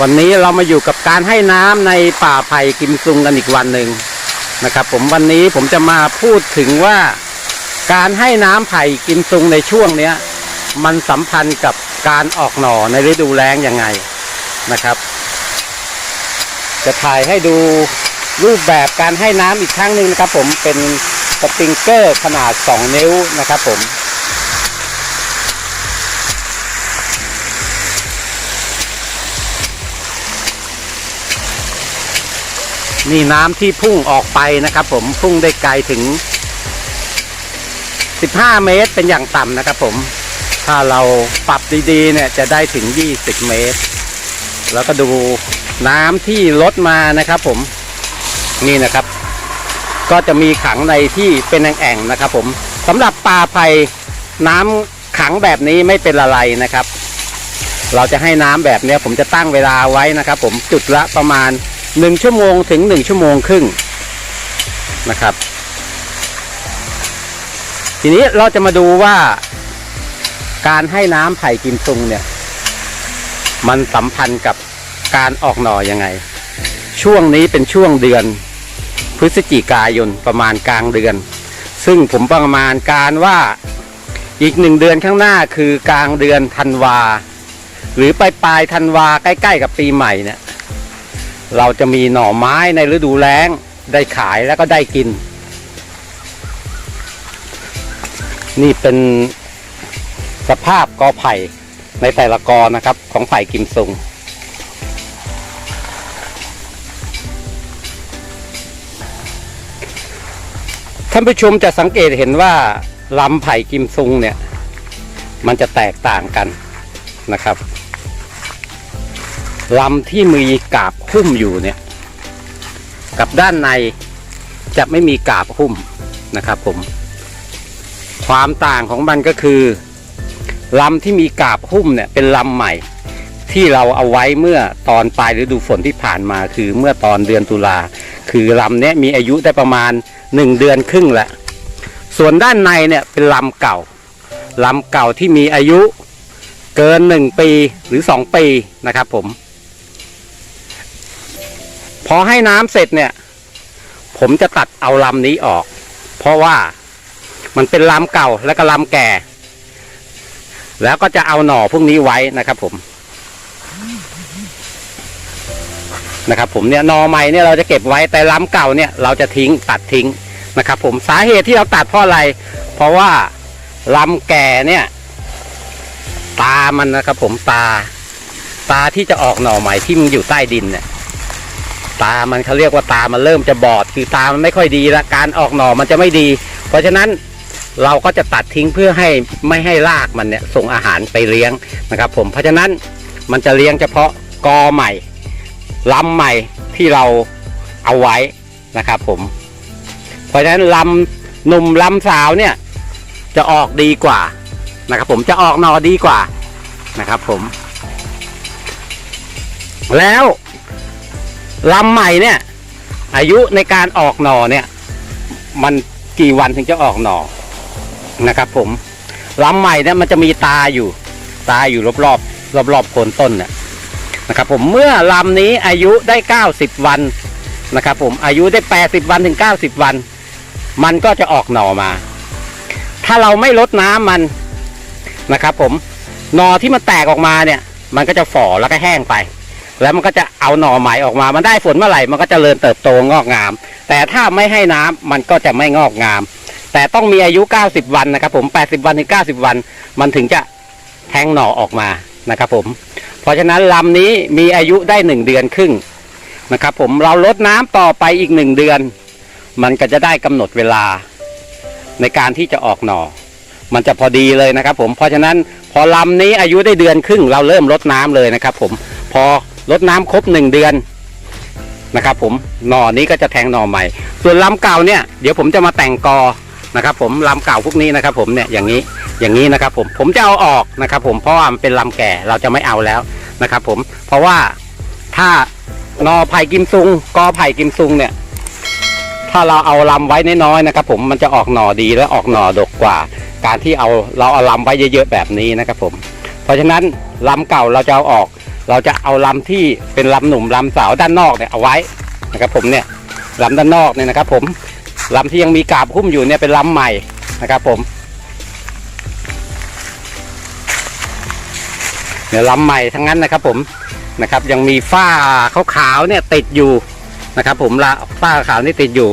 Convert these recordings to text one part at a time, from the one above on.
วันนี้เรามาอยู่กับการให้น้ำในป่าไผ่กิมซุงกันอีกวันหนึ่งนะครับ ผมวันนี้ผมจะมาพูดถึงว่าการให้น้ำไผ่กิมซุงในช่วงเนี้ย มันสัมพันธ์กับการออกหน่อในฤดูแล้งยังไงนะครับ จะถ่ายให้ดูรูปแบบการให้น้ำอีกครั้งหนึ่งนะครับ ผมเป็นสปริงเกอร์ขนาด 2 นิ้วนะครับ ผม นี่น้ำที่พุ่งออกไปนะครับผมพุ่งได้ไกลถึง 15 เมตรเป็นอย่างต่ำนะครับผมถ้าเราปรับดีๆเนี่ยจะได้ถึง 20 เมตร แล้วก็ดูน้ำที่ลดมานะครับผมนี่นะครับ ก็จะมีขังในที่เป็นแอ่งๆนะครับ ผมสำหรับปลาไผ่น้ำขังแบบนี้ไม่เป็นอะไรนะครับ เราจะให้น้ำแบบเนี้ยผมจะตั้งเวลาไว้นะครับ ผมจุดละประมาณ 1 ชั่วโมงถึง 1 ชั่วโมงครึ่งนะครับ ทีนี้เราจะมาดูว่าการให้น้ำไผ่กิมซุงเนี่ย มันสัมพันธ์กับการออกหน่อยังไง ช่วงนี้เป็นช่วงเดือน พฤศจิกายนประมาณกลางเดือน ซึ่งผมประมาณการว่าอีกหนึ่งเดือนข้างหน้าคือกลางเดือนธันวา หรือปลายปลายธันวาใกล้ ๆ กับปีใหม่เนี่ย เราจะมีหน่อไม้ในฤดูแล้ง ได้ขายแล้วก็ได้กิน นี่เป็นสภาพกอไผ่ในแต่ละกอนะครับ ของไผ่กิมซุงท่านผู้ชมจะสังเกตเห็นว่าลำไผ่กิมซุงเนี่ย มันจะแตกต่างกันนะครับ ลำที่มีกาบหุ้มอยู่เนี่ย กับด้านในจะไม่มีกาบหุ้มนะครับผม ความต่างของมันก็คือลำที่มีกาบหุ้มเนี่ยเป็นลำใหม่ ที่เราเอาไว้เมื่อตอนปลายฤดูฝนที่ผ่านมาคือเมื่อตอนเดือนตุลาคือลำเนี้ยมีอายุได้ประมาณหนึ่งเดือนครึ่งแหละส่วนด้านในเนี่ยเป็นลำเก่าลำเก่าที่มีอายุเกินหนึ่งปีหรือสองปีนะครับผม พอให้น้ำเสร็จเนี่ย ผมจะตัดเอาลำนี้ออก เพราะว่ามันเป็นลำเก่าและก็ลำแก่ แล้วก็จะเอาหน่อพวกนี้ไว้นะครับ ผมนะครับ ผมเนี่ยหน่อใหม่เนี่ยเราจะเก็บไว้แต่ลำเก่าเนี่ยเราจะทิ้งตัดทิ้งนะครับ ผมสาเหตุที่เราตัดเพราะอะไร เพราะว่าลำแก่เนี่ย ตามันนะครับ ผมตา ตาที่จะออกหน่อใหม่ที่มันอยู่ใต้ดินเนี่ย ตามันเขาเรียกว่าตามันเริ่มจะบอด คือตามันไม่ค่อยดีละการออกหน่อมันจะไม่ดี เพราะฉะนั้นเราก็จะตัดทิ้งเพื่อให้ไม่ให้รากมันเนี่ยส่งอาหารไปเลี้ยงนะครับ ผมเพราะฉะนั้นมันจะเลี้ยงเฉพาะกอใหม่ลำใหม่ที่เราเอาไว้นะครับ ผม เพราะฉะนั้นลำหนุ่มลำสาวเนี่ย จะออกดีกว่านะครับ ผมจะออกหน่อดีกว่านะครับ ผม แล้ว ลำใหม่เนี่ย อายุในการออกหน่อเนี่ย มันกี่วันถึงจะออกหน่อนะครับ ผมลำใหม่เนี่ยมันจะมีตาอยู่ ตาอยู่รอบรอบรอบรอบๆโคนต้นเนี่ยนะครับ ผมเมื่อลำนี้อายุได้เก้าสิบวันนะครับ ผมอายุได้แปดสิบวันถึงเก้าสิบวัน มันก็จะออกหน่อมา ถ้าเราไม่ลดน้ำมันนะครับ ผมหน่อที่มันแตกออกมาเนี่ย มันก็จะฝ่อแล้วก็แห้งไป แล้วมันก็จะเอาหน่อใหม่ออกมา มันได้ฝนเมื่อไหร่มันก็จเจริญเติบโตงอกงาม แต่ถ้าไม่ให้น้ำมันก็จะไม่งอกงาม แต่ต้องมีอายุ 90 วันนะครับ ผม 80 วันถึง90 วัน มันถึงจะแทงหน่อออกมานะครับ ผม เพราะฉะนั้นลำนี้มีอายุได้1เดือนครึ่งนะครับ ผมเราลดน้ำต่อไปอีก1เดือน มันก็จะได้กำหนดเวลา ในการที่จะออกหน่อ มันจะพอดีเลยนะครับ ผมเพราะฉะนั้นพอลำนี้อายุได้เดือนครึ่ง เราเริ่มลดน้ำเลยนะครับ ผมพอ ลดน้ำครบหนึ่งเดือนนะครับผมหน่อนี้ก็จะแทงหน่อใหม่ ส่วนลำเก่าเนี่ยเดี๋ยวผมจะมาแต่งกอนะครับผมลำเก่าพวกนี้นะครับ ผมเนี่ยอย่างนี้อย่างนี้นะครับผมผมจะเอาออกนะครับ ผมเพราะว่ามันเป็นลำแก่เราจะไม่เอาแล้วนะครับ ผมเพราะว่าถ้านอไผ่กิมซุงกอไผ่กิมซุงเนี่ย ถ้าเราเอาลำไว้น้อยๆนะครับ ผมมันจะออกหน่อดีและออกหน่อดกกว่า การที่เอาเราเอาลำไว้เยอะๆแบบนี้นะครับ ผม เพราะฉะนั้นลำเก่าเราจะเอาออก เราจะเอาลำที่เป็นลำหนุ่มลำสาวด้านนอกเนี่ยเอาไว้นะครับผมเนี่ยลำด้านนอกเนี่ยนะครับ ผมลำที่ยังมีกาบหุ้มอยู่เนี่ยเป็นลำใหม่นะครับ ผมเนี่ยลำใหม่ทั้งนั้นนะครับ ผมนะครับ ยังมีฝ้าขาวๆเนี่ยติดอยู่นะครับ ผมละฝ้าขาวนี่ติดอยู่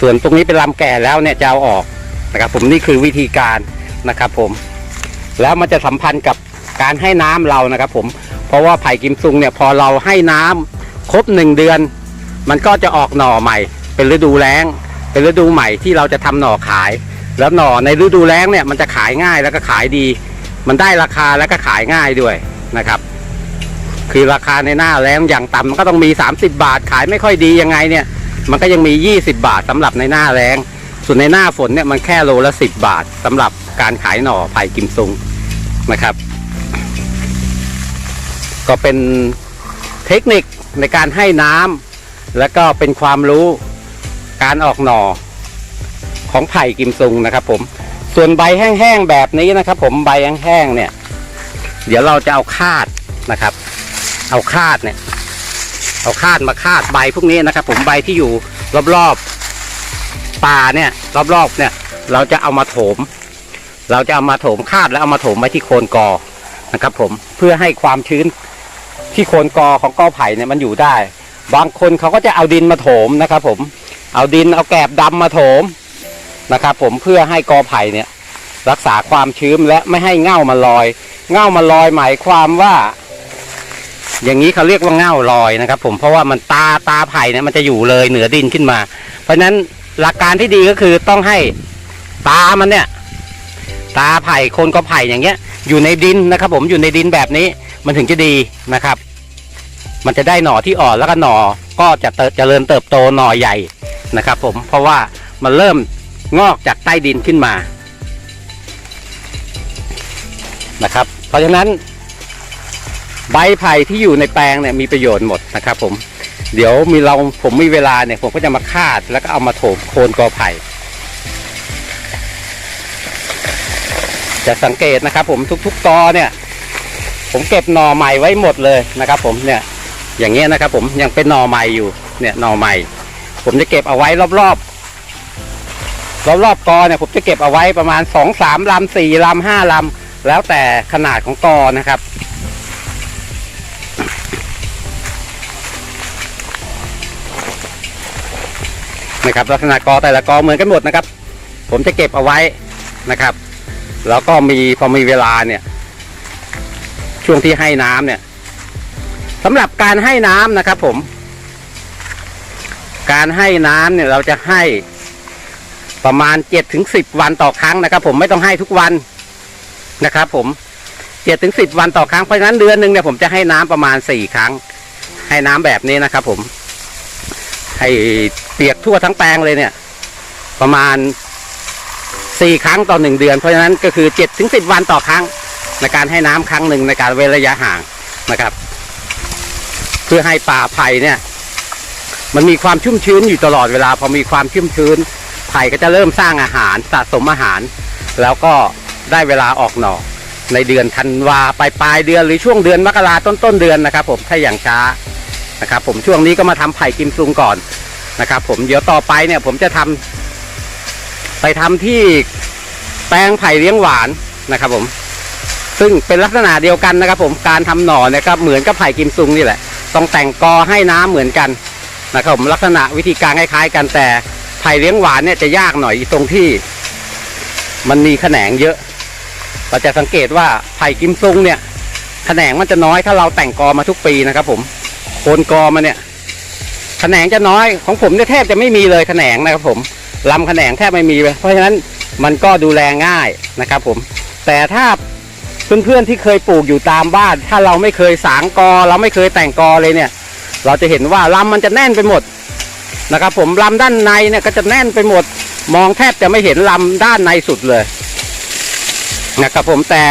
ส่วนตรงนี้เป็นลำแก่แล้วเนี่ยจะเอาออกนะครับ ผมนี่คือวิธีการนะครับ ผม แล้วมันจะสัมพันธ์กับการให้น้ำเรานะครับ ผม เพราะว่าไผ่กิมซุงเนี่ยพอเราให้น้ำครบหนึ่งเดือน มันก็จะออกหน่อใหม่ เป็นฤดูแล้ง เป็นฤดูใหม่ที่เราจะทำหน่อขาย แล้วหน่อในฤดูแล้งเนี่ยมันจะขายง่ายแล้วก็ขายดี มันได้ราคาแล้วก็ขายง่ายด้วยนะครับ คือราคาในหน้าแล้งอย่างต่ำมันก็ต้องมี 30 บาทขายไม่ค่อยดียังไงเนี่ย มันก็ยังมี 20 บาทสำหรับในหน้าแล้ง ส่วนในหน้าฝนเนี่ยมันแค่โลละ 10 บาทสำหรับการขายหน่อไผ่กิมซุงนะครับ ก็เป็นเทคนิคในการให้น้ำแล้วก็เป็นความรู้การออกหน่อของไผ่กิมซุงนะครับ ผม ส่วนใบแห้งๆแบบนี้นะครับ ผมใบแห้งๆเนี่ย เดี๋ยวเราจะเอาคาดนะครับ เอาคาดเนี่ย เอาคาดมาคาดใบพวกนี้นะครับ ผมใบที่อยู่รอบๆป่าเนี่ย รอบๆเนี่ย เราจะเอามาโถม เราจะเอามาโถมคาดแล้วเอามาโถมไว้ที่โคนกอนะครับ ผมเพื่อให้ความชื้น ที่โคนกอของกอไผ่เนี่ยมันอยู่ได้ บางคนเขาก็จะเอาดินมาโถมนะครับ ผมเอาดินเอาแกบดำมาโถมนะครับ ผมเพื่อให้กอไผ่เนี่ย รักษาความชื้นและไม่ให้เง่ามาลอยเง่ามาลอยหมายความว่า อย่างนี้เขาเรียกว่าเง่าลอยนะครับ ผมเพราะว่ามันตาตาไผ่เนี่ยมันจะอยู่เลยเหนือดินขึ้นมา เพราะฉะนั้นหลักการที่ดีก็คือต้องให้ตามันเนี่ย ตาไผ่โคนก็ไผ่อย่างเงี้ย อยู่ในดินนะครับ ผมอยู่ในดินแบบนี้ มันถึงจะดีนะครับ มันจะได้หน่อที่อ่อนแล้วก็หน่อก็จะเติบเจริญเติบโตหน่อใหญ่นะครับ ผมเพราะว่ามันเริ่มงอกจากใต้ดินขึ้นมานะครับ เพราะฉะนั้น ใบไผ่ที่อยู่ในแปลงเนี่ยมีประโยชน์หมดนะครับ ผมเดี๋ยวมีเราผมมีเวลาเนี่ยผมก็จะมาคาดแล้วก็เอามาโถมโคนกอไผ่ จะสังเกตนะครับ ผมทุกๆกอเนี่ย ผมเก็บหน่อใหม่ไว้หมดเลยนะครับ ผมเนี่ยอย่างเงี้ยนะครับ ผมยังเป็นหน่อใหม่อยู่เนี่ยหน่อใหม่ ผมจะเก็บเอาไว้รอบๆรอบๆกอเนี่ยผมจะเก็บเอาไว้ประมาณสองสามลำสี่ลำห้าลำแล้วแต่ขนาดของกอนะครับนะครับลักษณะกอแต่ละกอเหมือนกันหมดนะครับ ผมจะเก็บเอาไว้นะครับ แล้วก็มีพอมีเวลาเนี่ย ช่วงที่ให้น้ำเนี่ยสำหรับการให้น้ำนะครับ ผม การให้น้ำเนี่ยเราจะให้ประมาณเจ็ดถึงสิบวันต่อครั้งนะครับ ผมไม่ต้องให้ทุกวันนะครับ ผมเจ็ดถึงสิบวันต่อครั้งเพราะฉะนั้นเดือนหนึ่งเนี่ยผมจะให้น้ำประมาณสี่ครั้ง ให้น้ำแบบนี้นะครับ ผม ให้เปียกทั่วทั้งแปลงเลยเนี่ย ประมาณสี่ครั้งต่อหนึ่งเดือนเพราะฉะนั้นก็คือเจ็ดถึงสิบวันต่อครั้ง ในการให้น้ำครั้งหนึ่งในการเว้นระยะห่างนะครับ เพื่อให้ป่าไผ่เนี่ย มันมีความชุ่มชื้นอยู่ตลอดเวลา พอมีความชุ่มชื้น ไผ่ก็จะเริ่มสร้างอาหารสะสมอาหาร แล้วก็ได้เวลาออกหน่อในเดือนธันวาปลายปลายเดือนหรือช่วงเดือนมกราต้นต้นเดือนนะครับ ผมถ้าอย่างช้านะครับ ผมช่วงนี้ก็มาทำไผ่กิมซุงก่อนนะครับ ผมเดี๋ยวต่อไปเนี่ย ผมจะทำไปทำที่แปลงไผ่เลี้ยงหวานนะครับ ผม ซึ่งเป็นลักษณะเดียวกันนะครับ ผมการทำหน่อเนี่ยก็เหมือนกับไผ่กิมซุงนี่แหละ ต้องแต่งกอให้น้ำเหมือนกันนะครับผมลักษณะวิธีการคล้ายๆกันแต่ไผ่เลี้ยงหวานเนี่ยจะยากหน่อยตรงที่ มันมีแขนงเยอะ เราจะสังเกตว่าไผ่กิมซุงเนี่ยแขนงมันจะน้อยถ้าเราแต่งกอมาทุกปีนะครับ ผมโคนกอมาเนี่ยแขนงจะน้อยของผมเนี่ยแทบจะไม่มีเลยแขนงนะครับผมลำแขนงแทบไม่มีเลยเพราะฉะนั้นมันก็ดูแลง่ายนะครับ ผม แต่ถ้า เพื่อนๆที่เคยปลูกอยู่ตามบ้าน ถ้าเราไม่เคยสางกอ เราไม่เคยแต่งกอเลยเนี่ย เราจะเห็นว่าลำมันจะแน่นไปหมดนะครับ ผมลำด้านในเนี่ยก็จะแน่นไปหมด มองแทบจะไม่เห็นลำด้านในสุดเลยนะครับผมแต่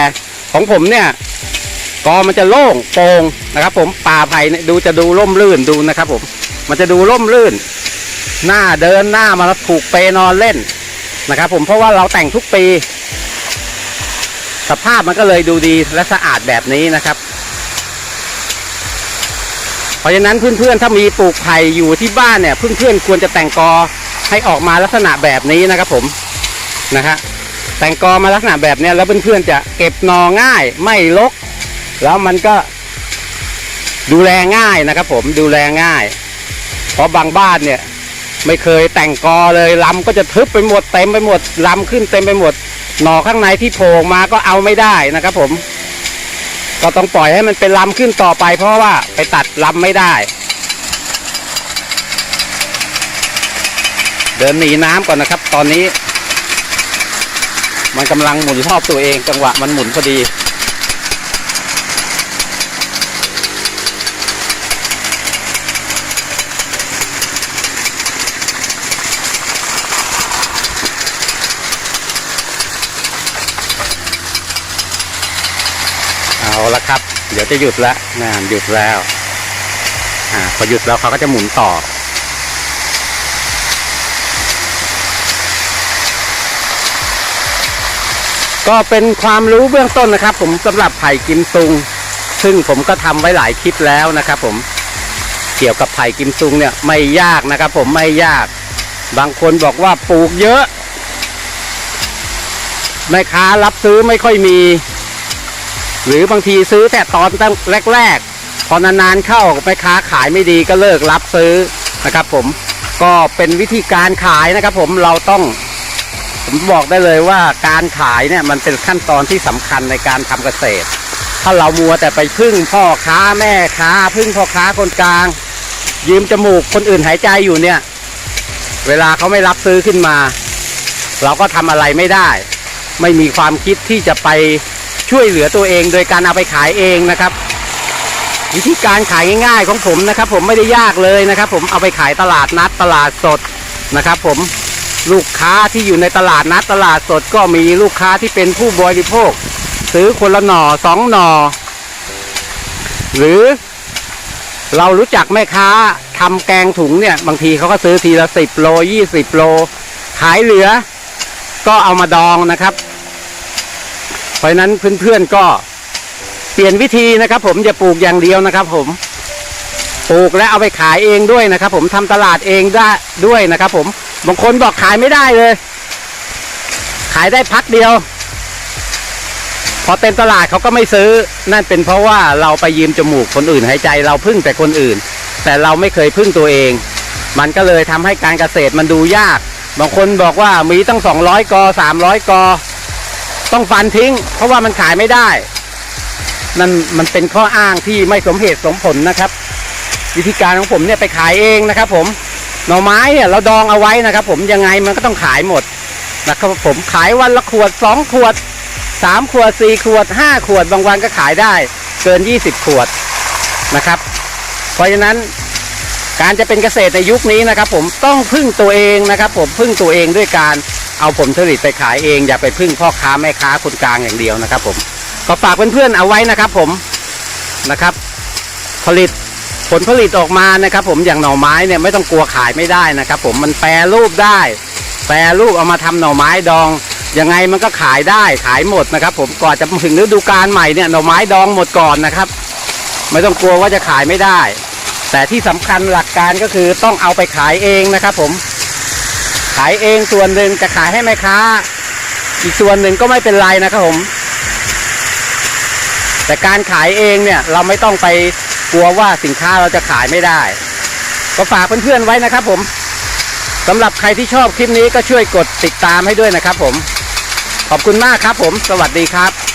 ของผมเนี่ยกอมันจะโล่งโปร่งนะครับ ผมป่าไผ่เนี่ยดูจะดูร่มรื่นดูนะครับ ผมมันจะดูร่มรื่น หน้าเดินหน้ามาถูกเปนอนเล่นนะครับ ผมเพราะว่าเราแต่งทุกปี สภาพมันก็เลยดูดีและสะอาดแบบนี้นะครับ เพราะฉะนั้นเพื่อนๆถ้ามีปลูกไผ่อยู่ที่บ้านเนี่ยเพื่อนๆควรจะแต่งกอให้ออกมาลักษณะแบบนี้นะครับผมนะฮะแต่งกอมาลักษณะแบบเนี้ยแล้วเพื่อนๆจะเก็บนอง่ายไม่รกแล้วมันก็ดูแลง่ายนะครับ ผมดูแลง่าย เพราะบางบ้านเนี่ย ไม่เคยแต่งกอเลยลำก็จะทึบไปหมดเต็มไปหมดลำขึ้นเต็มไปหมด หน่อข้างในที่โผล่มาก็เอาไม่ได้นะครับ ผม ก็ต้องปล่อยให้มันเป็นลำขึ้นต่อไป เพราะว่าไปตัดลำไม่ได้ เดินหนีน้ำก่อนนะครับ ตอนนี้ มันกำลังหมุนรอบตัวเองจังหวะมันหมุนพอดี เอาละครับ เดี๋ยวจะหยุดล้วนานหยุดแล้ว อ่า พอหยุดแล้วเขาก็จะหมุนต่อ ก็เป็นความรู้เบื้องต้นนะครับ ผมสำหรับไผ่กิมซุง ซึ่งผมก็ทำไว้หลายคลิปแล้วนะครับ ผม เกี่ยวกับไผ่กิมซุงเนี่ยไม่ยากนะครับ ผมไม่ยาก บางคนบอกว่าปลูกเยอะแม่ค้ารับซื้อไม่ค่อยมี หรือบางทีซื้อแต่ตอนตั้งแรก ๆ พอนานๆเข้าแม่ค้าขายไม่ดีก็เลิกรับซื้อนะครับ ผมก็เป็นวิธีการขายนะครับ ผมเราต้องผมบอกได้เลยว่าการขายเนี่ยมันเป็นขั้นตอนที่สำคัญในการทำเกษตร ถ้าเรามัวแต่ไปพึ่งพ่อค้าแม่ค้า พึ่งพ่อค้าคนกลาง ยืมจมูกคนอื่นหายใจอยู่เนี่ย เวลาเขาไม่รับซื้อขึ้นมา เราก็ทำอะไรไม่ได้ ไม่มีความคิดที่จะไป ช่วยเหลือตัวเองโดยการเอาไปขายเองนะครับ วิธีการขายง่ายๆของผมนะครับ ผมไม่ได้ยากเลยนะครับ ผมเอาไปขายตลาดนัดตลาดสดนะครับ ผมลูกค้าที่อยู่ในตลาดนัดตลาดสดก็มีลูกค้าที่เป็นผู้บริโภค ซื้อคนละหน่อสองหน่อ หรือเรารู้จักแม่ค้าทำแกงถุงเนี่ย บางทีเขาก็ซื้อทีละสิบโลยี่สิบโล ขายเหลือ ก็เอามาดองนะครับ เพราะนั้นเพื่อนๆก็เปลี่ยนวิธีนะครับ ผมอย่าปลูกอย่างเดียวนะครับ ผมปลูกและเอาไปขายเองด้วยนะครับ ผมทำตลาดเองได้ด้วยนะครับ ผมบางคนบอกขายไม่ได้เลย ขายได้พักเดียว พอเต็มตลาดเขาก็ไม่ซื้อ นั่นเป็นเพราะว่าเราไปยืมจมูกคนอื่นหายใจ เราพึ่งแต่คนอื่น แต่เราไม่เคยพึ่งตัวเอง มันก็เลยทำให้การเกษตรมันดูยาก บางคนบอกว่ามีตั้งสองร้อยกอสามร้อยกอ ต้องฟันทิ้ง เพราะว่ามันขายไม่ได้ นั่นมันเป็นข้ออ้างที่ไม่สมเหตุสมผลนะครับ วิธีการของผมเนี่ยไปขายเองนะครับ ผมหน่อไม้เนี่ยเราดองเอาไว้นะครับ ผมยังไงมันก็ต้องขายหมดนะครับผมขายวันละขวดสองขวดสามขวดสี่ขวดห้าขวดบางวันก็ขายได้เกินยี่สิบขวดนะครับ เพราะฉะนั้นการจะเป็นเกษตรในยุคนี้นะครับ ผมต้องพึ่งตัวเองนะครับ ผมพึ่งตัวเองด้วยการ เอาผลผลิตไปขายเองอย่าไปพึ่งพ่อค้าแม่ค้าคนกลางอย่างเดียวนะครับ ผมก็ฝากเพื่อนๆเอาไว้นะครับ ผมนะครับ ผลิตผลผลิตออกมานะครับ ผมอย่างหน่อไม้เนี่ยไม่ต้องกลัวขายไม่ได้นะครับ ผมมันแปรรูปได้ แปรรูปเอามาทำหน่อไม้ดองยังไงมันก็ขายได้ขายหมดนะครับ ผมก่อนจะถึงฤดูกาลใหม่เนี่ยหน่อไม้ดองหมดก่อนนะครับ ไม่ต้องกลัวว่าจะขายไม่ได้ แต่ที่สำคัญหลักการก็คือต้องเอาไปขายเองนะครับ ผม ขายเองส่วนหนึ่งจะขายให้แม่ค้า อีกส่วนหนึ่งก็ไม่เป็นไรนะครับผม แต่การขายเองเนี่ยเราไม่ต้องไปกลัวว่าสินค้าเราจะขายไม่ได้ ก็ฝากเพื่อนๆไว้นะครับผมสำหรับใครที่ชอบคลิปนี้ก็ช่วยกดติดตามให้ด้วยนะครับผม ขอบคุณมากครับผม สวัสดีครับ